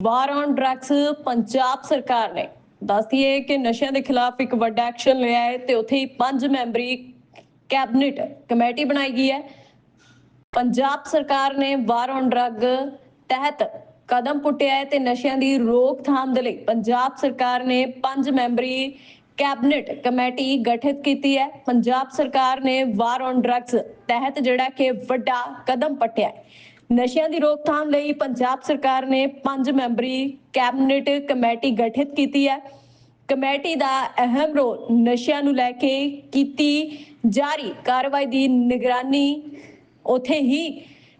War on drugs Punjab ਸਰਕਾਰ ਨੇ ਦੱਸਦੀ ਹੈ ਕਿ ਨਸ਼ਿਆਂ ਦੇ ਖਿਲਾਫ ਇੱਕ ਵੱਡਾ ਐਕਸ਼ਨ ਲਿਆ ਹੈ ਤੇ ਉੱਥੇ ਹੀ ਪੰਜ ਮੈਂਬਰੀ ਕੈਬਨਿਟ ਕਮੇਟੀ ਬਣਾਈ ਗਈ ਹੈ। ਪੰਜਾਬ ਸਰਕਾਰ ਨੇ ਵਾਰ ਔਨ ਡਰੱਗ ਤਹਿਤ ਕਦਮ ਪੁੱਟਿਆ ਹੈ ਤੇ ਨਸ਼ਿਆਂ ਦੀ ਰੋਕਥਾਮ ਦੇ ਲਈ ਪੰਜਾਬ ਸਰਕਾਰ ਨੇ ਪੰਜ ਮੈਂਬਰੀ ਕੈਬਨਿਟ ਕਮੇਟੀ ਗਠਿਤ ਕੀਤੀ ਹੈ। ਪੰਜਾਬ ਸਰਕਾਰ ਨੇ ਵਾਰ ਔਨ ਡਰੱਗਸ ਤਹਿਤ ਜਿਹੜਾ ਕਿ ਵੱਡਾ ਕਦਮ ਪੱਟਿਆ ਹੈ। ਨਸ਼ਿਆਂ ਦੀ ਰੋਕਥਾਮ ਲਈ ਪੰਜਾਬ ਸਰਕਾਰ ਨੇ ਪੰਜ ਮੈਂਬਰੀ ਕੈਬਨਿਟ ਕਮੇਟੀ ਗਠਿਤ ਕੀਤੀ ਹੈ। ਕਮੇਟੀ ਦਾ ਅਹਿਮ ਰੋਲ ਨਸ਼ਿਆਂ ਨੂੰ ਲੈ ਕੇ ਕੀਤੀ ਜਾਰੀ। ਕਾਰਵਾਈ ਦੀ ਨਿਗਰਾਨੀ ਉਥੇ ਹੀ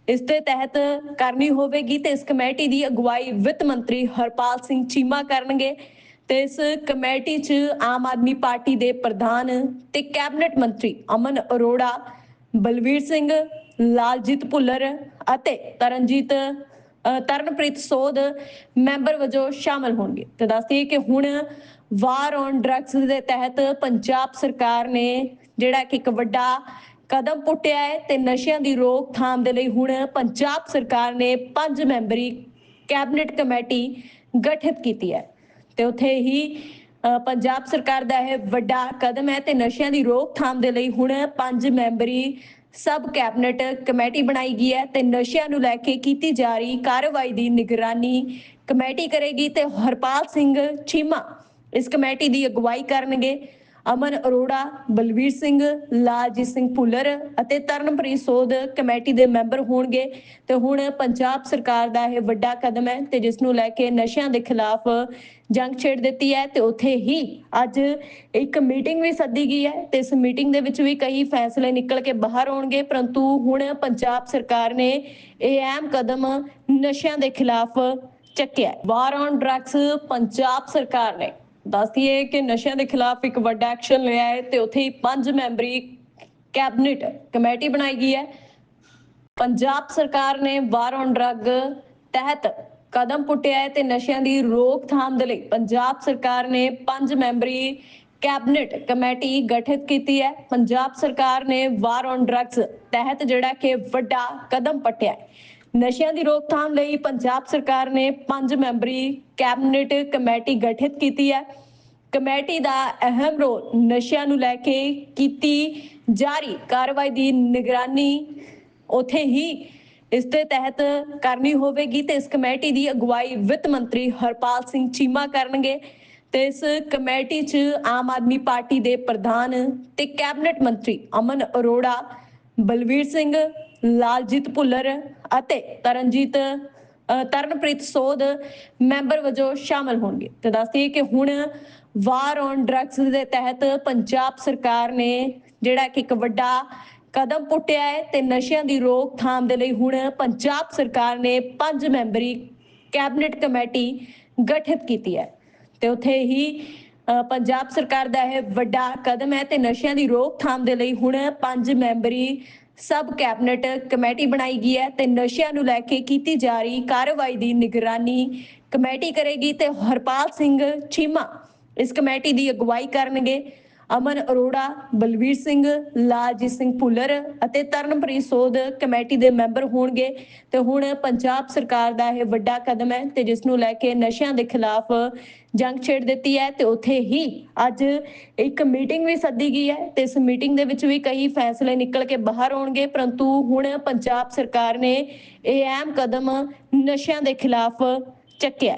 ਇਸ ਦੇ ਤਹਿਤ ਕਰਨੀ ਹੋਵੇਗੀ ਤੇ ਇਸ ਕਮੇਟੀ ਦੀ ਅਗਵਾਈ ਵਿੱਤ ਮੰਤਰੀ ਹਰਪਾਲ ਸਿੰਘ ਚੀਮਾ ਕਰਨਗੇ ਤੇ ਇਸ ਕਮੇਟੀ 'ਚ ਆਮ ਆਦਮੀ ਪਾਰਟੀ ਦੇ ਪ੍ਰਧਾਨ ਤੇ ਕੈਬਨਿਟ ਮੰਤਰੀ ਅਮਨ ਅਰੋੜਾ, ਬਲਵੀਰ ਸਿੰਘ ਲਾਲਜੀਤ ਭੁੱਲਰ ਅਤੇ ਤਰਨਜੀਤ ਤਰਨਪ੍ਰੀਤ ਸੋਧ ਮੈਂਬਰ ਵਜੋਂ ਸ਼ਾਮਲ ਹੋਣਗੇ। ਤੇ ਦੱਸਦੀ ਕਿ ਹੁਣ ਵਾਰ ਔਨ ਡਰੱਗਸ ਦੇ ਤਹਿਤ ਪੰਜਾਬ ਸਰਕਾਰ ਨੇ ਜਿਹੜਾ ਕਿ ਇੱਕ ਵੱਡਾ ਕਦਮ ਪੁੱਟਿਆ ਹੈ ਤੇ ਨਸ਼ਿਆਂ ਦੀ ਰੋਕਥਾਮ ਦੇ ਲਈ ਹੁਣ ਪੰਜਾਬ ਸਰਕਾਰ ਨੇ ਪੰਜ ਮੈਂਬਰੀ ਕੈਬਨਿਟ ਕਮੇਟੀ ਗਠਿਤ ਕੀਤੀ ਹੈ। ਤੇ ਉੱਥੇ ਹੀ ਪੰਜਾਬ ਸਰਕਾਰ ਦਾ ਇਹ ਵੱਡਾ ਕਦਮ ਹੈ ਤੇ ਨਸ਼ਿਆਂ ਦੀ ਰੋਕਥਾਮ ਦੇ ਲਈ ਹੁਣ ਪੰਜ ਮੈਂਬਰੀ ਸਬ ਕੈਬਨਿਟ ਕਮੇਟੀ ਬਣਾਈ ਗਈ ਹੈ ਤੇ ਨਸ਼ਿਆਂ ਨੂੰ ਲੈ ਕੇ ਕੀਤੀ ਜਾ ਰਹੀ ਕਾਰਵਾਈ ਦੀ ਨਿਗਰਾਨੀ ਕਮੇਟੀ ਕਰੇਗੀ ਤੇ ਹਰਪਾਲ ਸਿੰਘ ਚੀਮਾ ਇਸ ਕਮੇਟੀ ਦੀ ਅਗਵਾਈ ਕਰਨਗੇ। ਅਮਨ ਅਰੋੜਾ, ਬਲਵੀਰ ਸਿੰਘ, ਲਾਲਜੀਤ ਸਿੰਘ ਭੁੱਲਰ ਅਤੇ ਤਰਨਪ੍ਰੀਤ ਸੋਧ ਕਮੇਟੀ ਦੇ ਮੈਂਬਰ ਹੋਣਗੇ। ਤੇ ਹੁਣ ਪੰਜਾਬ ਸਰਕਾਰ ਦਾ ਇਹ ਵੱਡਾ ਕਦਮ ਹੈ ਤੇ ਜਿਸ ਨੂੰ ਲੈ ਕੇ ਨਸ਼ਿਆਂ ਦੇ ਖਿਲਾਫ ਜੰਗ ਛੇੜ ਦਿੱਤੀ ਹੈ ਤੇ ਉੱਥੇ ਹੀ ਅੱਜ ਇੱਕ ਮੀਟਿੰਗ ਵੀ ਸੱਦੀ ਗਈ ਹੈ ਤੇ ਇਸ ਮੀਟਿੰਗ ਦੇ ਵਿੱਚ ਵੀ ਕਈ ਫੈਸਲੇ ਨਿਕਲ ਕੇ ਬਾਹਰ ਆਉਣਗੇ, ਪਰੰਤੂ ਹੁਣ ਪੰਜਾਬ ਸਰਕਾਰ ਨੇ ਇਹ ਅਹਿਮ ਕਦਮ ਨਸ਼ਿਆਂ ਦੇ ਖਿਲਾਫ ਚੱਕਿਆ ਵਾਰ ਔਨ ਡਰੱਗਸ ਪੰਜਾਬ ਸਰਕਾਰ ਨੇ ਦੱਸਦੀ ਹੈ ਕਿ ਨਸ਼ਿਆਂ ਦੇ ਖਿਲਾਫ ਇੱਕ ਵੱਡਾ ਐਕਸ਼ਨ ਲਿਆ ਹੈ ਤੇ ਉੱਥੇ ਹੀ ਪੰਜ ਮੈਂਬਰੀ ਕੈਬਨਿਟ ਕਮੇਟੀ ਬਣਾਈ ਗਈ ਹੈ। ਪੰਜਾਬ ਸਰਕਾਰ ਨੇ ਵਾਰ ਔਨ ਡਰੱਗ ਤਹਿਤ ਕਦਮ ਪੁੱਟਿਆ ਹੈ ਤੇ ਨਸ਼ਿਆਂ ਦੀ ਰੋਕਥਾਮ ਦੇ ਲਈ ਪੰਜਾਬ ਸਰਕਾਰ ਨੇ ਪੰਜ ਮੈਂਬਰੀ ਕੈਬਨਿਟ ਕਮੇਟੀ ਗਠਿਤ ਕੀਤੀ ਹੈ। ਪੰਜਾਬ ਸਰਕਾਰ ਨੇ ਵਾਰ ਔਨ ਡਰੱਗਸ ਤਹਿਤ ਜਿਹੜਾ ਕਿ ਵੱਡਾ ਕਦਮ ਪੱਟਿਆ ਹੈ। ਨਸ਼ਿਆਂ ਦੀ ਰੋਕਥਾਮ ਲਈ ਪੰਜਾਬ ਸਰਕਾਰ ਨੇ ਪੰਜ ਮੈਂਬਰੀ ਕੈਬਨਿਟ ਕਮੇਟੀ ਗਠਿਤ ਕੀਤੀ ਹੈ। ਕਮੇਟੀ ਦਾ ਅਹਿਮ ਰੋਲ ਨਸ਼ਿਆਂ ਨੂੰ ਲੈ ਕੇ ਕੀਤੀ ਜਾਰੀ। ਕਾਰਵਾਈ ਦੀ ਨਿਗਰਾਨੀ ਉਥੇ ਹੀ ਇਸ ਦੇ ਤਹਿਤ ਕਰਨੀ ਹੋਵੇਗੀ ਤੇ ਇਸ ਕਮੇਟੀ ਦੀ ਅਗਵਾਈ ਵਿੱਤ ਮੰਤਰੀ ਹਰਪਾਲ ਸਿੰਘ ਚੀਮਾ ਕਰਨਗੇ ਤੇ ਇਸ ਕਮੇਟੀ 'ਚ ਆਮ ਆਦਮੀ ਪਾਰਟੀ ਦੇ ਪ੍ਰਧਾਨ ਤੇ ਕੈਬਨਿਟ ਮੰਤਰੀ ਅਮਨ ਅਰੋੜਾ, ਬਲਵੀਰ ਸਿੰਘ ਲਾਲਜੀਤ ਭੁੱਲਰ ਅਤੇ ਤਰਨਜੀਤ ਤਰਨਪ੍ਰੀਤ ਸੋਧ ਮੈਂਬਰ ਵਜੋਂ ਸ਼ਾਮਲ ਹੋਣਗੇ। ਤੇ ਦੱਸਦੀ ਕਿ ਹੁਣ ਵਾਰ ਔਨ ਡਰੱਗਸ ਦੇ ਤਹਿਤ ਪੰਜਾਬ ਸਰਕਾਰ ਨੇ ਜਿਹੜਾ ਕਿ ਇੱਕ ਵੱਡਾ ਕਦਮ ਪੁੱਟਿਆ ਹੈ ਤੇ ਨਸ਼ਿਆਂ ਦੀ ਰੋਕਥਾਮ ਦੇ ਲਈ ਹੁਣ ਪੰਜਾਬ ਸਰਕਾਰ ਨੇ ਪੰਜ ਮੈਂਬਰੀ ਕੈਬਨਿਟ ਕਮੇਟੀ ਗਠਿਤ ਕੀਤੀ ਹੈ। ਤੇ ਉੱਥੇ ਹੀ ਪੰਜਾਬ ਸਰਕਾਰ ਦਾ ਇਹ ਵੱਡਾ ਕਦਮ ਹੈ ਤੇ ਨਸ਼ਿਆਂ ਦੀ ਰੋਕਥਾਮ ਦੇ ਲਈ ਹੁਣ ਪੰਜ ਮੈਂਬਰੀ ਸਬ ਕੈਬਨਿਟ ਕਮੇਟੀ ਬਣਾਈ ਗਈ ਹੈ ਤੇ ਨਸ਼ਿਆਂ ਨੂੰ ਲੈ ਕੇ ਕੀਤੀ ਜਾ ਰਹੀ ਕਾਰਵਾਈ ਦੀ ਨਿਗਰਾਨੀ ਕਮੇਟੀ ਕਰੇਗੀ ਤੇ ਹਰਪਾਲ ਸਿੰਘ ਚੀਮਾ ਇਸ ਕਮੇਟੀ ਦੀ ਅਗਵਾਈ ਕਰਨਗੇ। ਅਮਨ ਅਰੋੜਾ, ਬਲਵੀਰ ਸਿੰਘ, ਲਾਲਜੀਤ ਸਿੰਘ ਭੁੱਲਰ ਅਤੇ ਤਰਨਪ੍ਰੀਤ ਸੋਧ ਕਮੇਟੀ ਦੇ ਮੈਂਬਰ ਹੋਣਗੇ। ਤੇ ਹੁਣ ਪੰਜਾਬ ਸਰਕਾਰ ਦਾ ਇਹ ਵੱਡਾ ਕਦਮ ਹੈ ਤੇ ਜਿਸ ਨੂੰ ਲੈ ਕੇ ਨਸ਼ਿਆਂ ਦੇ ਖਿਲਾਫ ਜੰਗ ਛੇੜ ਦਿੱਤੀ ਹੈ ਤੇ ਉੱਥੇ ਹੀ ਅੱਜ ਇੱਕ ਮੀਟਿੰਗ ਵੀ ਸੱਦੀ ਗਈ ਹੈ ਤੇ ਇਸ ਮੀਟਿੰਗ ਦੇ ਵਿੱਚ ਵੀ ਕਈ ਫੈਸਲੇ ਨਿਕਲ ਕੇ ਬਾਹਰ ਆਉਣਗੇ, ਪਰੰਤੂ ਹੁਣ ਪੰਜਾਬ ਸਰਕਾਰ ਨੇ ਇਹ ਅਹਿਮ ਕਦਮ ਨਸ਼ਿਆਂ ਦੇ ਖਿਲਾਫ ਚੱਕਿਆ